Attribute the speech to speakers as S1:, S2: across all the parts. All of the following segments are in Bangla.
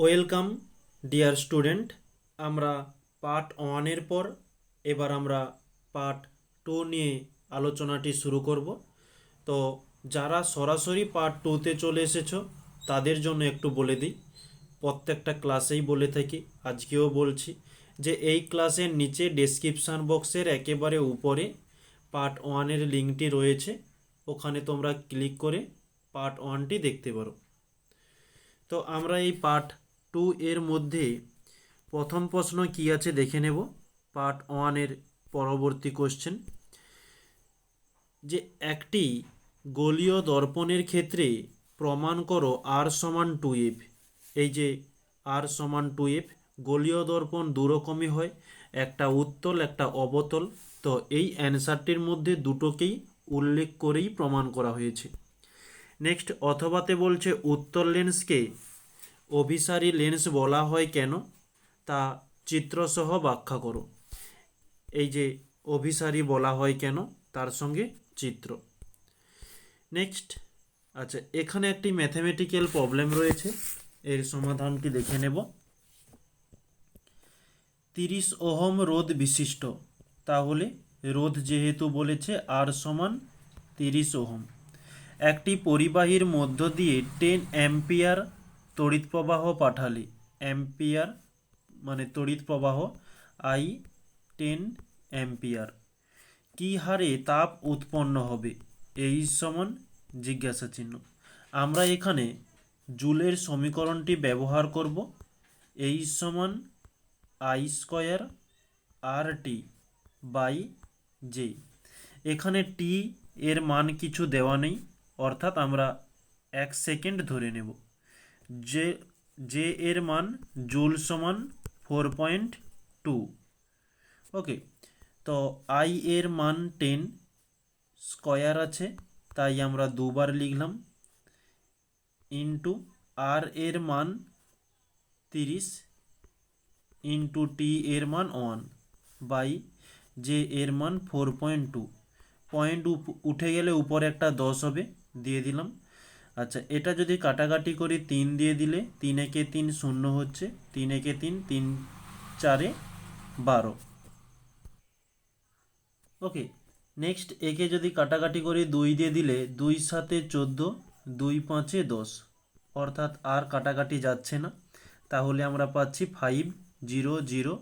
S1: Welcome, dear student. আমরা পার্ট ওয়ানের পর এবার আমরা পার্ট টু নিয়ে আলোচনাটি শুরু করব। তো যারা সরাসরি পার্ট টুতে চলে এসেছ, তাদের জন্য একটু বলে দিই, প্রত্যেকটা ক্লাসেই বলে থাকি, আজকেও বলছি যে এই ক্লাসের নিচে ডেসক্রিপশান বক্সের একেবারে উপরে পার্ট ওয়ানের লিঙ্কটি রয়েছে। ওখানে তোমরা ক্লিক করে পার্ট ওয়ানটি দেখতে পারো। তো আমরা এই পার্ট টু এর মধ্যে প্রথম প্রশ্ন কি আছে দেখে নেব। পার্ট ওয়ানের পরবর্তী কোশ্চেন। যে একটি গোলীয় দর্পণের ক্ষেত্রে প্রমাণ করো আর সমান টু এফ এই যে আর সমান টু এফ গোলীয় দর্পণ দুরকমই হয়, একটা উত্তল, একটা অবতল। তো এই অ্যান্সারটির মধ্যে দুটোকেই উল্লেখ করেই প্রমাণ করা হয়েছে। নেক্সট, অথবাতে বলছে উত্তর লেন্সকে অভিসারী লেন্স বলা হয় কেন? তা চিত্রসহ ব্যাখ্যা করো। এই যে অভিসারী বলা হয় কেন? তার সঙ্গে চিত্র। নেক্সট। আচ্ছা এখানে একটি ম্যাথামেটিক্যাল প্রবলেম রয়েছে। এর সমাধানটি দেখে নেব। তিরিশ ওহম রোধ বিশিষ্ট। তাহলে রোধ যেহেতু বলেছে, আর সমান তিরিশ ওহম। একটি পরিবাহীর মধ্য দিয়ে টেন অ্যাম্পিয়ার তড়িৎ প্রবাহ পাঠালে, অ্যাম্পিয়ার মানে তড়িৎ প্রবাহ আই টেন অ্যাম্পিয়ার। কী হারে তাপ উৎপন্ন হবে? এই সমান জিজ্ঞাসা চিহ্ন। আমরা এখানে জুলের সমীকরণটি ব্যবহার করব। এই সমান I square R T by J. এখানে টি এর মান কিছু দেওয়া নেই, অর্থাৎ আমরা এক সেকেন্ড ধরে নেব। যে জে এর মান জুল সমান ফোর পয়েন্ট টু ওকে তো আই এর মান টেন স্কয়ার আছে, তাই আমরা দুবার লিখলাম। ইন্টু আর এর মান তিরিশ ইন্টু টি এর মান ওয়ান বাই জে এর মান ফোর পয়েন্ট টু পয়েন্ট উঠে গেলে উপরে একটা দশ হবে, দিয়ে দিলাম। আচ্ছা এটা যদি কাটাকাটি করি তিন দিয়ে দিলে তিন একে তিন শূন্য হচ্ছে, তিন একে তিন তিন চারে বারো। ওকে, নেক্সট একে যদি কাটাকাটি করি দুই দিয়ে দিলে দুই সাতে চোদ্দ, দুই পাঁচে দশ। অর্থাৎ আর কাটাকাটি যাচ্ছে না। তাহলে আমরা পাচ্ছি five zero zero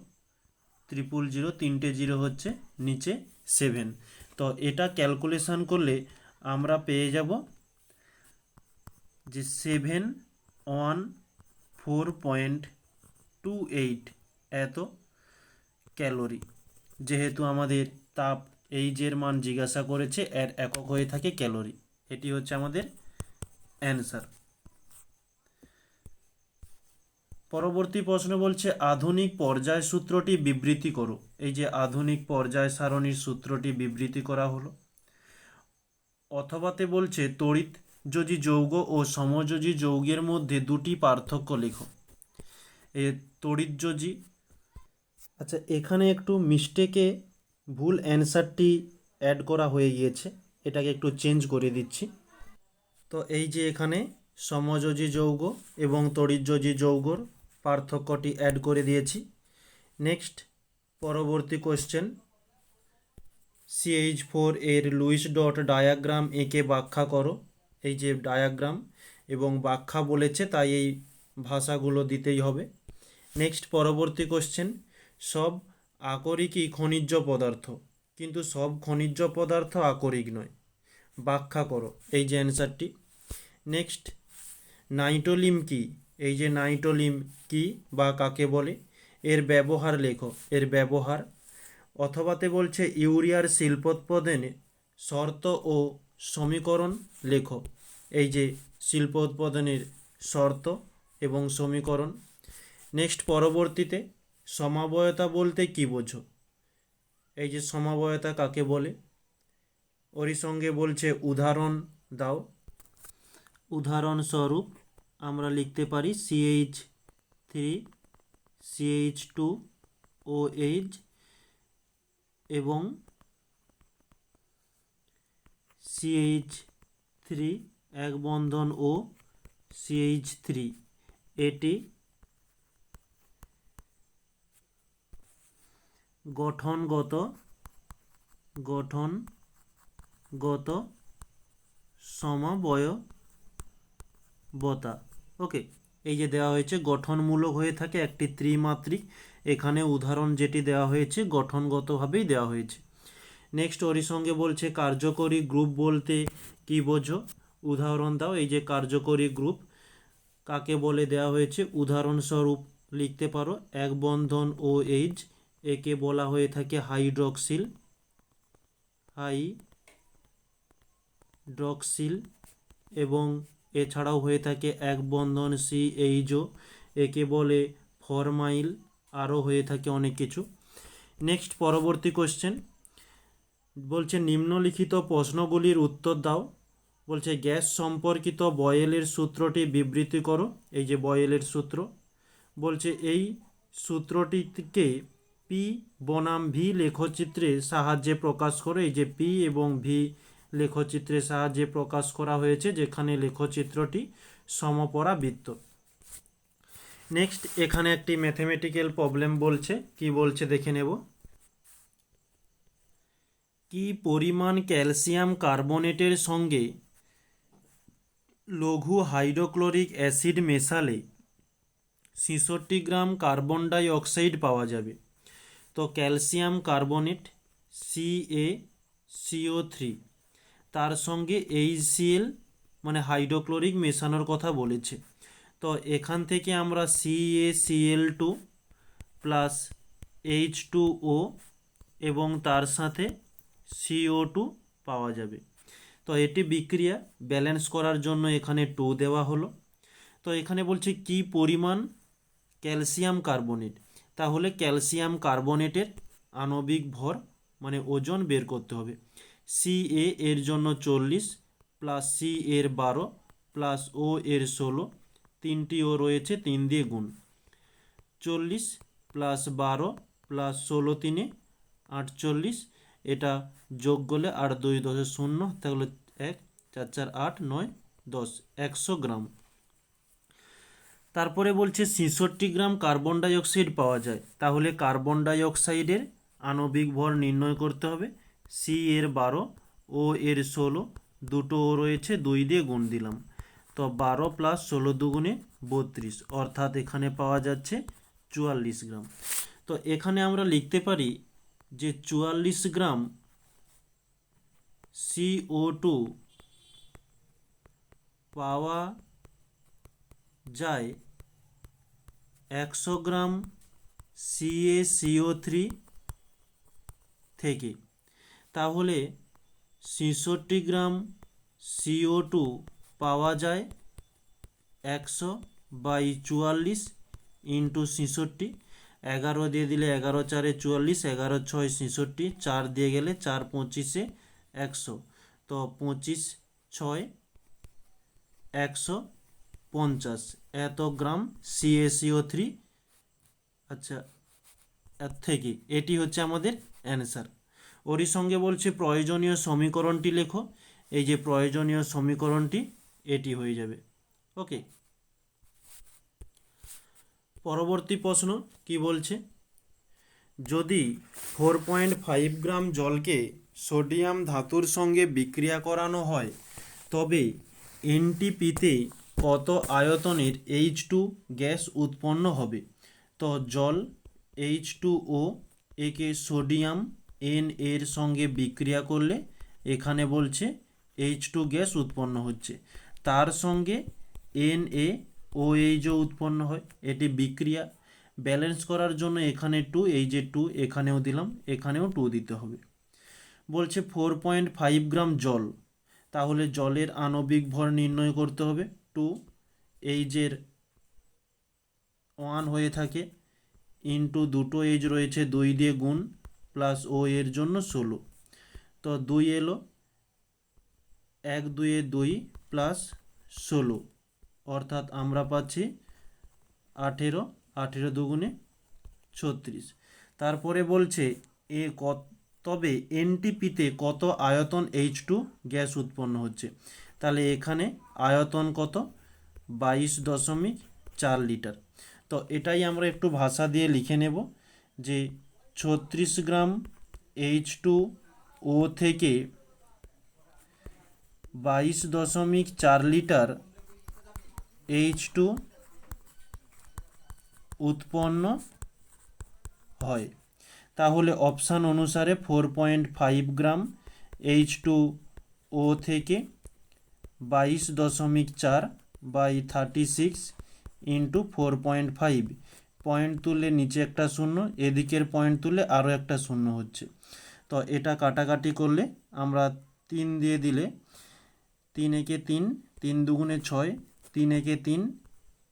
S1: triple zero তিনটে জিরো হচ্ছে, নিচে সেভেন তো এটা ক্যালকুলেশান করলে আমরা পেয়ে যাব যে seven one four point two eight এত ক্যালোরি যেহেতু আমাদের তাপ এইচের মান জিজ্ঞাসা করেছে, এর একক হয়ে থাকে ক্যালোরি এটি হচ্ছে আমাদের অ্যান্সার পরবর্তী প্রশ্ন বলছে, আধুনিক পর্যায় সূত্রটি বিবৃতি করো। এই যে আধুনিক পর্যায় সারণীর সূত্রটি বিবৃতি করা হলো। অথবাতে বলছে, তড়িৎ যোজি যৌগ ও সমযোজী যৌগের মধ্যে দুটি পার্থক্য লেখো। এ তড়িৎযোজী। আচ্ছা এখানে একটু মিস্টেকে ভুল অ্যান্সারটি অ্যাড করা হয়ে গিয়েছে। এটাকে একটু চেঞ্জ করে দিচ্ছি। তো এই যে এখানে সমযোজী যৌগ এবং তড়িৎযোজী যৌগর পার্থক্যটি অ্যাড করে দিয়েছি। নেক্সট, পরবর্তী কোশ্চেন। সিএইচ ফোর এর লুইস ডট ডায়াগ্রাম এঁকে ব্যাখ্যা করো। এই যে ডায়াগ্রাম এবং ব্যাখ্যা বলেছে, তাই এই ভাষাগুলো দিতেই হবে। নেক্সট পরবর্তী কোশ্চেন সব আকরিকই খনিজ পদার্থ, কিন্তু সব খনিজ পদার্থ আকরিক নয়। ব্যাখ্যা করো এই যে অ্যান্সারটি নেক্সট নাইটোলিম কি? এই যে নাইটোলিম কি বা কাকে বলে? এর ব্যবহার লেখো, এর ব্যবহার। অথবাতে বলছে, ইউরিয়ার শিল্পোৎপাদনে শর্ত ও সমীকরণ লেখো। এই যে শিল্প উৎপাদনের শর্ত এবং সমীকরণ। নেক্সট পরবর্তীতে সমাবয়তা বলতে কি বোঝো? এই যে সমাবয়তা কাকে বলে? ওরই সঙ্গে বলছে উদাহরণ দাও। উদাহরণস্বরূপ আমরা লিখতে পারি CH three CH two O H এবং সিএইচ থ্রি এক বন্ধন ও সিএইচ থ্রি এটি গঠনগত গঠনগত সমবয়বতা। ওকে এই যে দেওয়া হয়েছে, গঠনমূলক হয়ে থাকে একটি ত্রিমাত্রিক। এখানে উদাহরণ যেটি দেওয়া হয়েছে, গঠনগতভাবেই দেওয়া হয়েছে। নেক্সট ওরই সঙ্গে বলছে কার্যকরী গ্রুপ বলতে কি বোঝো? উদাহরণ দাও, এই যে কার্যকরী গ্রুপ কাকে বলে দেওয়া হয়েছে? উদাহরণস্বরূপ লিখতে পারো, এক বন্ধন ও এইচ একে বলা হয়ে থাকে হাইড্রক্সিল হাইড্রক্সিল এবং এছাড়াও হয়ে থাকে এক বন্ধন সি এইচও একে বলে ফরমাইল আরও হয়ে থাকে অনেক কিছু। নেক্সট পরবর্তী কোশ্চেন বলছে, নিম্নলিখিত প্রশ্নগুলির উত্তর দাও। বলছে, গ্যাস সম্পর্কিত বয়েলের সূত্রটি বিবৃতি করো। এই যে বয়েলের সূত্র। বলছে, এই সূত্রটিকে পি বনাম ভি লেখচিত্রের সাহায্যে প্রকাশ করে। এই যে পি এবং ভি লেখচিত্রের সাহায্যে প্রকাশ করা হয়েছে, যেখানে লেখচিত্রটি সমপরা বৃত্ত নেক্সট, এখানে একটি ম্যাথমেটিক্যাল প্রবলেম বলছে। কি বলছে, দেখে নেব। কি পরিমাণ ক্যালসিয়াম কার্বনেটের সঙ্গে লঘু হাইড্রোক্লোরিক অ্যাসিড মেশালে ছেষট্টি গ্রাম কার্বন ডাই অক্সাইড পাওয়া যাবে? তো calcium carbonate C A CO three তার সঙ্গে এইচসিএল মানে হাইড্রোক্লোরিক মেশানোর কথা বলেছে। তো এখান থেকে আমরা C A Cl two plus H two O এবং তার সাথে সিও টু পাওয়া যাবে। তো এটি বিক্রিয়া ব্যালেন্স করার জন্য এখানে টু দেওয়া হলো। তো এখানে বলছে কি পরিমাণ ক্যালসিয়াম কার্বনেট তাহলে ক্যালসিয়াম কার্বনেটের আণবিক ভর মানে ওজন বের করতে হবে। সি এ এর জন্য চল্লিশ প্লাস সি এর বারো প্লাস ও এর ষোলো, তিনটি ও রয়েছে, তিন দিয়ে গুণ। চল্লিশ প্লাস বারো প্লাস ষোলো, তিনে আটচল্লিশ এটা যোগ করলে আট দুই দশে শূন্য, তাহলে এক, চার চার, আট, নয়, দশ, একশো গ্রাম। তারপরে বলছে ছেষট্টি গ্রাম কার্বন ডাইঅক্সাইড পাওয়া যায়। তাহলে কার্বন ডাইঅক্সাইডের আণবিক ভর নির্ণয় করতে হবে। সি এর বারো ও এর ষোলো, দুটো ও রয়েছে, দুই দিয়ে গুণ দিলাম। তো বারো প্লাস ষোলো দুগুণে বত্রিশ, অর্থাৎ এখানে পাওয়া যাচ্ছে চুয়াল্লিশ গ্রাম। তো এখানে আমরা লিখতে পারি যে চুয়াল্লিশ গ্রাম সিও টু পাওয়া যায় একশো গ্রাম সিএসিও থ্রি থেকে। তাহলে ছেষট্টি গ্রাম সিও টু পাওয়া যায় একশো বাই চুয়াল্লিশ ইন্টু ছেষট্টি এগারো দিয়ে দিলে এগারো চারে চুয়াল্লিশ, এগারো ছয় ছেষট্টি, চার দিয়ে গেলে চার পঁচিশে একশো। তো পঁচিশ ছয় একশো পঞ্চাশ। এত গ্রাম সিএসিও থ্রি আচ্ছা এর থেকে এটি হচ্ছে আমাদের অ্যান্সার। ওরই সঙ্গে বলছে প্রয়োজনীয় সমীকরণটি লেখো। এই যে প্রয়োজনীয় সমীকরণটি, এটি হয়ে যাবে। ওকে। পরবর্তী প্রশ্ন কি বলছে? যদি ফোর পয়েন্ট ফাইভ গ্রাম জলকে সোডিয়াম ধাতুর সঙ্গে বিক্রিয়া করানো হয়, তবে এনটিপিতে কত আয়তনের এইচ টু গ্যাস উৎপন্ন হবে? তো জল এইচ টু ও একে সোডিয়াম এন এর সঙ্গে বিক্রিয়া করলে এখানে বলছে এইচ টু গ্যাস উৎপন্ন হচ্ছে। তার সঙ্গে এন এ ও এইচও উৎপন্ন হয়, এটি বিক্রিয়া। ব্যালেন্স করার জন্য এখানে টু এই যে টু এখানেও দিলাম, এখানেও টু দিতে হবে। বলছে ফোর পয়েন্ট ফাইভ গ্রাম জল। তাহলে জলের আণবিক ভর নির্ণয় করতে হবে। টু এইচের ওয়ান হয়ে থাকে ইন্টু দুটো এইচ রয়েছে, দুই দিয়ে গুণ প্লাস ও এর জন্য ষোলো। তো দুই এলো, এক, দুয়ে দুই প্লাস ষোলো। অর্থাৎ আমরা পাচ্ছি আঠেরো আঠেরো দুগুণে ছত্রিশ। তারপরে বলছে এ কত, তবে এনটিপিতে কত আয়তন এইচ টু গ্যাস উৎপন্ন হচ্ছে? তাহলে এখানে আয়তন কত? বাইশ দশমিক চার লিটার। তো এটাই আমরা একটু ভাষা দিয়ে লিখে নেব যে ছত্রিশ গ্রাম এইচ টু ও থেকে বাইশ দশমিক চার লিটার এইচ টু উৎপন্ন হয়। তাহলে অপশান অনুসারে four point five gram H two O থেকে বাইশ দশমিক চার by thirty six into four point five point তুললে নিচে একটা শূন্য, এদিকের পয়েন্ট তুললে আরও একটা শূন্য হচ্ছে। তো এটা কাটাকাটি করলে আমরা তিন দিয়ে দিলে তিন একে তিন তিন দুগুণে ছয় তিন একে তিন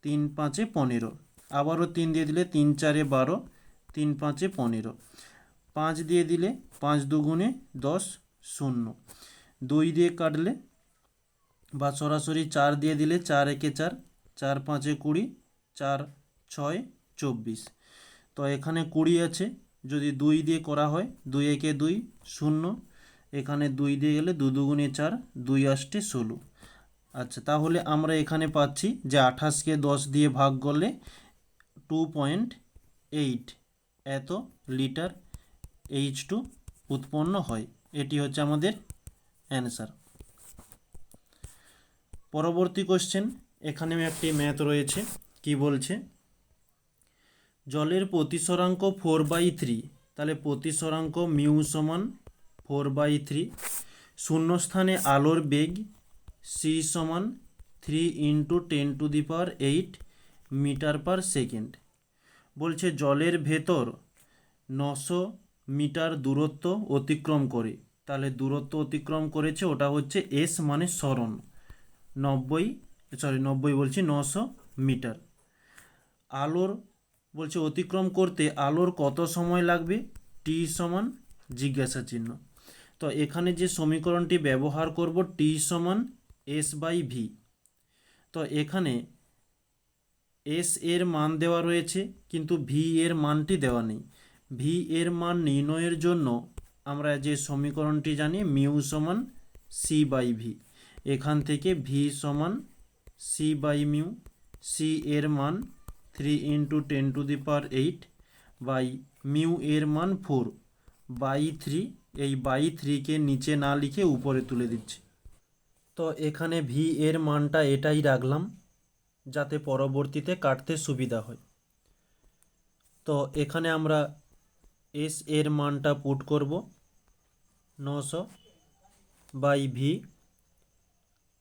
S1: তিন পাঁচে পনেরো। আবারও তিন দিয়ে দিলে তিন চারে বারো, তিন পাঁচে পনেরো। পাঁচ দিয়ে দিলে পাঁচ দুগুণে দশ, শূন্য। দুই দিয়ে কাটলে বা সরাসরি চার দিয়ে দিলে চার একে চার চার পাঁচে কুড়ি, চার ছয়, চব্বিশ। তো এখানে কুড়ি আছে, যদি দুই দিয়ে করা হয়, দুই একে দুই, শূন্য। এখানে দুই দিয়ে গেলে দু দুগুণে চার, দুই আষ্টে ষোলো। আচ্ছা তাহলে আমরা এখানে পাচ্ছি যে আঠাশকে দশ দিয়ে ভাগ করলে টু পয়েন্ট এইট এত লিটার এইচ টু উৎপন্ন হয়। এটি হচ্ছে আমাদের অ্যান্সার। পরবর্তী কোশ্চেন এখানে একটি ম্যাথ রয়েছে, কি বলছে? জলের প্রতিসরাঙ্ক ফোর বাই থ্রি তাহলে প্রতিসরাঙ্ক মিউ সমান ফোর বাই থ্রি শূন্যস্থানে আলোর বেগ সি সমান three into ten to the power eight metre per second বলছে জলের ভেতর নশো মিটার দূরত্ব অতিক্রম করে। তাহলে দূরত্ব অতিক্রম করেছে, ওটা হচ্ছে এস মানে সরণ। নব্বই সরি নব্বই বলছি নশো মিটার। আলোর, বলছে অতিক্রম করতে আলোর কত সময় লাগবে? টি সমান জিজ্ঞাসা চিহ্ন তো এখানে যে সমীকরণটি ব্যবহার করব টি সমান এস বাই ভি তো এখানে এস এর মান দেওয়া রয়েছে, কিন্তু ভি এর মানটি দেওয়া নেই। ভি এর মান নির্ণয়ের জন্য আমরা যে সমীকরণটি জানি, মিউ সমান সি বাই ভি এখান থেকে ভি সমান সি বাই মিউ সি এর মান three into ten to the power eight by mu এর মান ফোর বাই থ্রি এই বাই থ্রিকে নিচে না লিখে উপরে তুলে দিচ্ছি। তো এখানে ভি এর মানটা এটাই রাখলাম, যাতে পরবর্তীতে কাটতে সুবিধা হয়। তো এখানে আমরা এস এর মানটা পুট করব নশো by V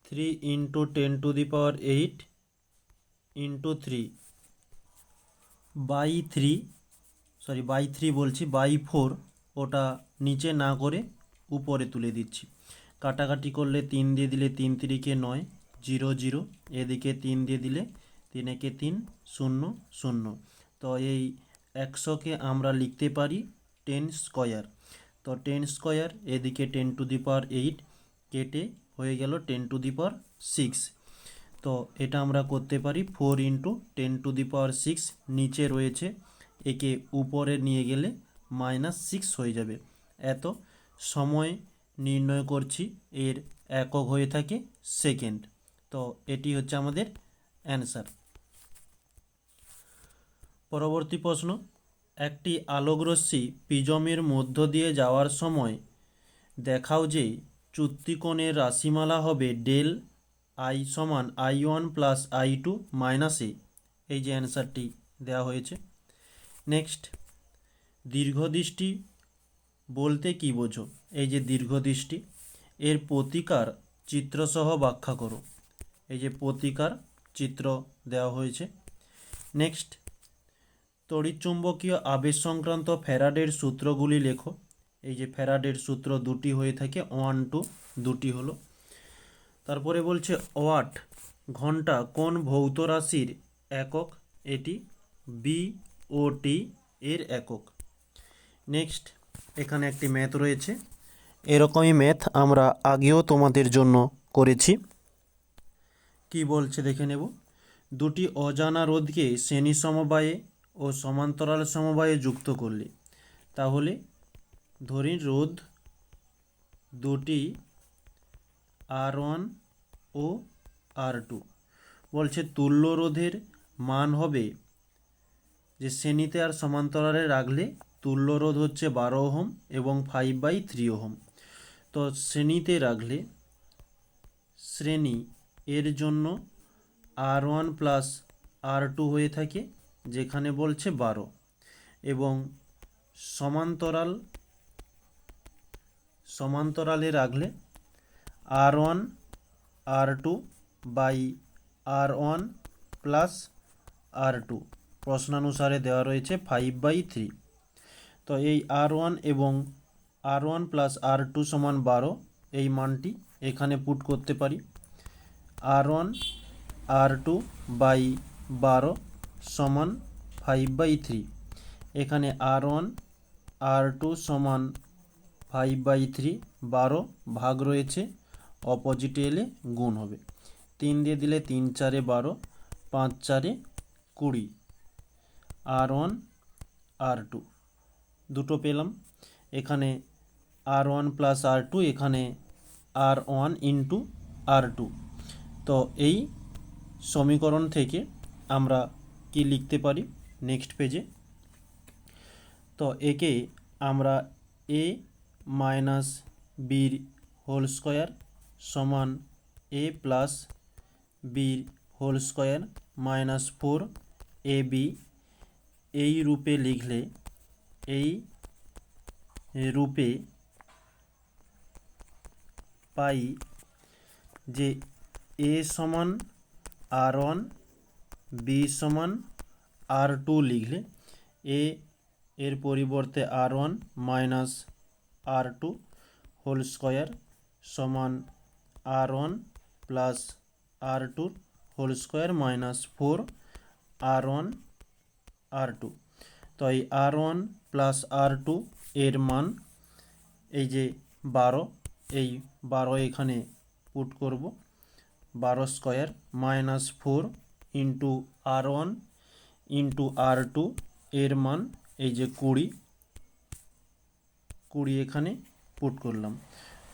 S1: three into ten to the power eight into three by three sorry by three বলছি বাই ফোর ওটা নিচে না করে উপরে তুলে দিচ্ছি। কাটাকাটি করলে তিন দিয়ে দিলে তিন তিরিকে নয়, জিরো জিরো। এদিকে তিন দিয়ে দিলে তিন একে তিন, শূন্য শূন্য। তো এই একশোকে আমরা লিখতে পারি টেন স্কয়ার। তো টেন স্কয়ার, এদিকে ten to the power eight কেটে হয়ে গেল ten to the power six. তো এটা আমরা করতে পারি four into ten to the power six নিচে রয়েছে। একে উপরে নিয়ে গেলে মাইনাস সিক্স হয়ে যাবে। এত সময় নির্ণয় করছি, এর একক হয়ে থাকে সেকেন্ড তো এটি হচ্ছে আমাদের অ্যান্সার পরবর্তী প্রশ্ন, একটি আলোকরশ্মি প্রিজমের মধ্য দিয়ে যাওয়ার সময় দেখাও যে চুত্তিকোণের রাশিমালা হবে ডেল আই সমান I one plus I two minus A. এই যে অ্যান্সারটি দেওয়া হয়েছে। নেক্সট, দীর্ঘদৃষ্টি বলতে কি বোঝো? এই যে দীর্ঘদৃষ্টি এর প্রতিকার চিত্রসহ ব্যাখ্যা করো। এই যে প্রতিকার চিত্র দেওয়া হয়েছে। নেক্সট, তড়িৎচুম্বকীয় আবেশ সংক্রান্ত ফ্যারাডের সূত্রগুলি লেখো। এই যে ফ্যারাডের সূত্র দুটি হয়ে থাকে ওয়ান টু দুটি হলো। তারপরে বলছে ওয়াট ঘণ্টা, কোন ভৌত রাশির একক? এটি বি ও টি এর একক। নেক্সট এখানে একটি ম্যাথ রয়েছে। এরকমই ম্যাথ আমরা আগেও তোমাদের জন্য করেছি। কি বলছে দেখে নেব। দুটি অজানা রোধকে শ্রেণি সমবায়ে ও সমান্তরাল সমবায়ে যুক্ত করলে। তাহলে ধরি রোধ দুটি আর ওয়ান ও আর টু। বলছে তুল্য রোধের মান হবে যে শ্রেণীতে আর সমান্তরালে রাখলে তুল্য রোধ হচ্ছে বারো ওহম এবং ফাইভ বাই থ্রি ওহম। তো শ্রেণীতে রাখলে শ্রেণি এর জন্য R one plus R two হয়ে থাকে, যেখানে বলছে বারো। এবং সমান্তরাল, সমান্তরালে রাখলে R one R two by R one plus R two প্রশ্নানুসারে দেওয়া রয়েছে ফাইভ বাই থ্রি তো এই আর ওয়ান এবং R one plus R two সমান বারো, এই মানটি এখানে পুট করতে পারি। R one R two by বারো সমান ফাইভ বাই থ্রি এখানে আর ওয়ান আর টু সমান ফাইভ বাই থ্রি বারো ভাগ রয়েছে অপোজিটে এলে গুণ হবে। তিন দিয়ে দিলে তিন চারে বারো, পাঁচ চারে কুড়ি। আর ওয়ান আর টু দুটো পেলাম। এখানে R one plus R two এখানে R one into R two তো এই সমীকরণ থেকে আমরা কি লিখতে পারি নেক্সট পেজে তো একে আমরা এ মাইনাস বির হোল স্কোয়ার সমান এ প্লাস বির whole square minus four A B এই রূপে লিখলে এই রূপে পাই যে এ সমান আর ওয়ান, বি সমান আর টু লিখলে এ এর পরিবর্তে R one minus R two whole square সমান R one plus R two whole square minus four, R one, R two. তো এই R one plus R two এর মান, এই যে বারো, এই বারো এখানে পুট করব। বারো square minus four into R one into R two এর মান, এই যে কুড়ি কুড়ি এখানে পুট করলাম।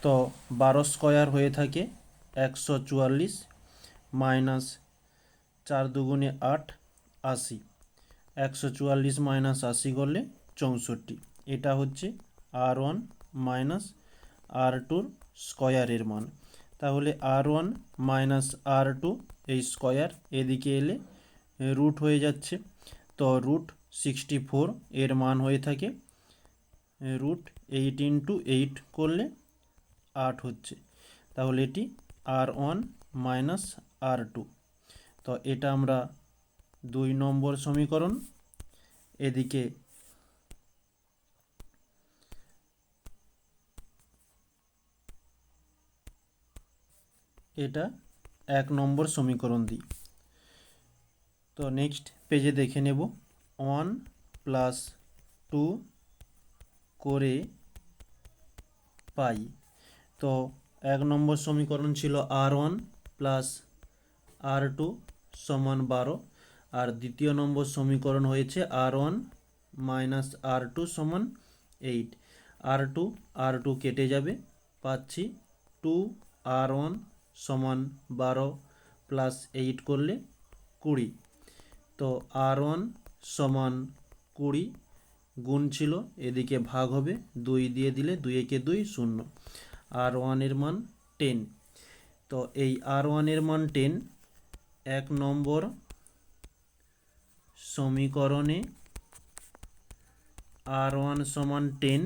S1: তো বারো স্কোয়ার হয়ে থাকে একশো চুয়াল্লিশ মাইনাস চার দুগুণে আট আশি। একশো চুয়াল্লিশ মাইনাস আশি করলে চৌষট্টি। এটা হচ্ছে আর ওয়ান মাইনাস আর টুর স্কোয়ারের মান। তাহলে R one minus R two এই স্কোয়ার এদিকে এলে রুট হয়ে যাচ্ছে। তো রুট সিক্সটি ফোর এর মান হয়ে থাকে। রুট এইট ইন্টু এইট করলে আট হচ্ছে। তাহলে এটি R one minus R two. তো এটা আমরা দুই নম্বর সমীকরণ। এদিকে এটা এক নম্বর সমীকরণ দিই। তো নেক্সট পেজে দেখে নেব। ওয়ান প্লাস টু করে পাই। তো এক নম্বর সমীকরণ ছিল R one plus R two সমান বারো। আর দ্বিতীয় নম্বর সমীকরণ হয়েছে R one minus R two সমান eight R two R two কেটে যাবে। পাচ্ছি টু আর ওয়ান সমান বারো প্লাস এইট করলে কুড়ি। তো আর ওয়ান সমান কুড়ি গুণ ছিল, এদিকে ভাগ হবে দুই দিয়ে দিলে দুই একে দুই শূন্য। আর ওয়ানের মান টেন তো এই আর ওয়ানের মান টেন এক নম্বর সমীকরণে আর ওয়ান সমান টেন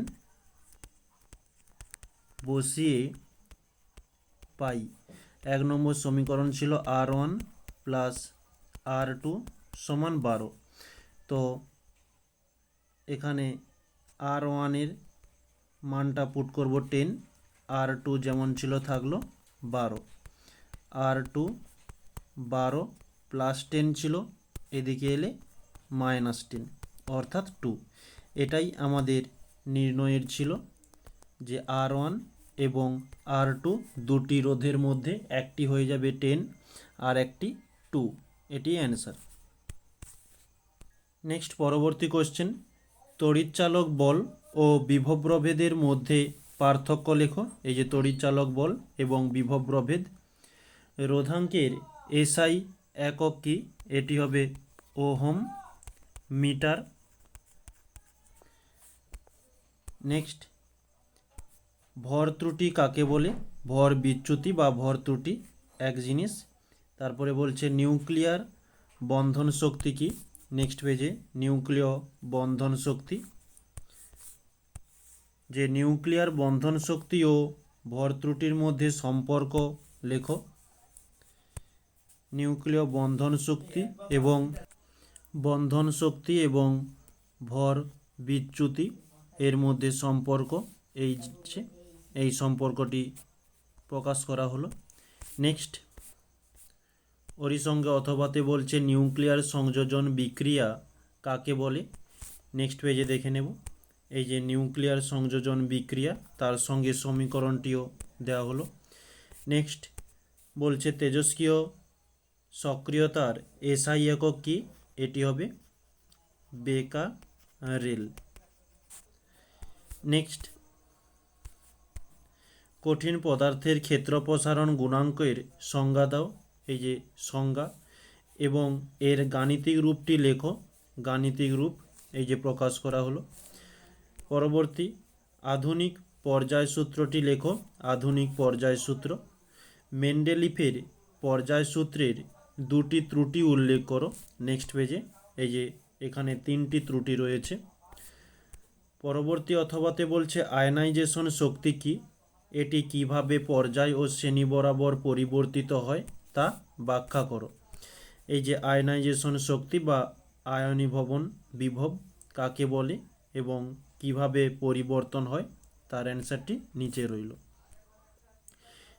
S1: বসিয়ে পাই। এক নম্বর সমীকরণ ছিল R one plus R two সমান বারো। তো এখানে আর ওয়ানের মানটা পুট করব টেন আর টু যেমন ছিল থাকল বারো। আর টু বারো প্লাস টেন ছিল, এদিকে এলে মাইনাস টেন অর্থাৎ টু এটাই আমাদের নির্ণয়ের ছিল যে আর ওয়ান এবং আর টু দুটি রোধের মধ্যে একটি হয়ে যাবে টেন আর একটি টু এটি অ্যান্সার নেক্সট পরবর্তী কোশ্চেন তড়িৎচালক বল ও বিভব প্রভেদের মধ্যে পার্থক্য লেখো। এই যে তড়িৎচালক বল এবং বিভব প্রভেদ রোধাঙ্কের এসআই একক কি? এটি হবে ওহম মিটার। নেক্সট ভর ত্রুটি কাকে বলে? ভর বিচ্যুতি বা ভর ত্রুটি, এক জিনিস। তারপরে বলছে নিউক্লিয়ার বন্ধন শক্তি কি? নেক্সট পেজে, নিউক্লিয় বন্ধন শক্তি। যে নিউক্লিয়ার বন্ধন শক্তি ও ভর ত্রুটির মধ্যে সম্পর্ক, লেখো। নিউক্লিয় বন্ধন শক্তি এবং বন্ধন শক্তি এবং ভর বিচ্যুতি এর মধ্যে সম্পর্ক, এই এই সম্পর্কটি প্রকাশ করা হলো। নেক্সট ওরই সঙ্গে অথবাতে বলছে নিউক্লিয়ার সংযোজন বিক্রিয়া কাকে বলে? নেক্সট পেজে দেখে নেব। এই যে নিউক্লিয়ার সংযোজন বিক্রিয়া, তার সঙ্গে সমীকরণটিও দেওয়া হলো। নেক্সট, বলছে তেজস্ক্রিয় সক্রিয়তার এসআই একক কি? এটি হবে বেকা রেল নেক্সট কঠিন পদার্থের ক্ষেত্র প্রসারণ গুণাঙ্কের সংজ্ঞা দাও। এই যে সংজ্ঞা। এবং এর গাণিতিক রূপটি লেখো। গাণিতিক রূপ এই যে প্রকাশ করা হলো। পরবর্তী, আধুনিক পর্যায় সূত্রটি লেখো। আধুনিক পর্যায় সূত্র। মেন্ডেলিফের পর্যায় সূত্রের দুটি ত্রুটি উল্লেখ করো। নেক্সট পেজে। এই যে এখানে তিনটি ত্রুটি রয়েছে। পরবর্তী অথবাতে বলছে আয়নাইজেশন শক্তি কি? এটি কীভাবে পর্যায় ও শ্রেণি বরাবর পরিবর্তিত হয় তা ব্যাখ্যা করো। এই যে আয়নাইজেশন শক্তি বা আয়নীভবন বিভব কাকে বলে এবং কীভাবে পরিবর্তন হয় তার অ্যান্সারটি নিচে রইল।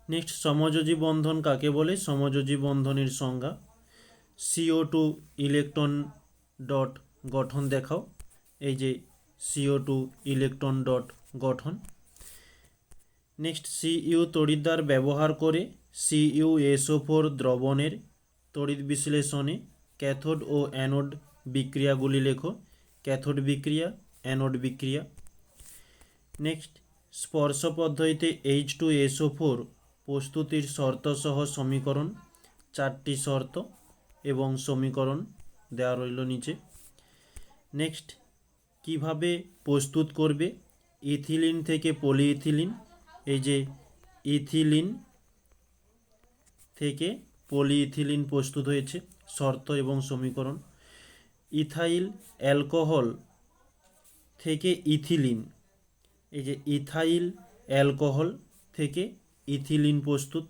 S1: নেক্সট, সমযোজী বন্ধন কাকে বলে? সমযোজী বন্ধনের সংজ্ঞা। সিও টু ইলেকট্রন ডট গঠন দেখাও। এই যে সিও টু ইলেকট্রন ডট গঠন নেক্সট, সিইউ তড়িৎদ্বার ব্যবহার করে সিইউ এসও ফোর দ্রবণের তড়িৎ বিশ্লেষণে ক্যাথোড ও অ্যানোড বিক্রিয়াগুলি লেখো। ক্যাথোড বিক্রিয়া, অ্যানোড বিক্রিয়া। নেক্সট, স্পর্শ পদ্ধতিতে এইচ টু এসও ফোর প্রস্তুতির শর্তসহ সমীকরণ, চারটি শর্ত এবং সমীকরণ দেওয়া রইল নিচে। নেক্সট, কীভাবে প্রস্তুত করবে? ইথিলিন থেকে পলিইথিলিন এই যে ইথিলিন থেকে পলিইথিলিন প্রস্তুত হয়েছে, শর্ত এবং সমীকরণ। ইথাইল অ্যালকোহল থেকে ইথিলিন, এই যে ইথাইল অ্যালকোহল থেকে ইথিলিন প্রস্তুত।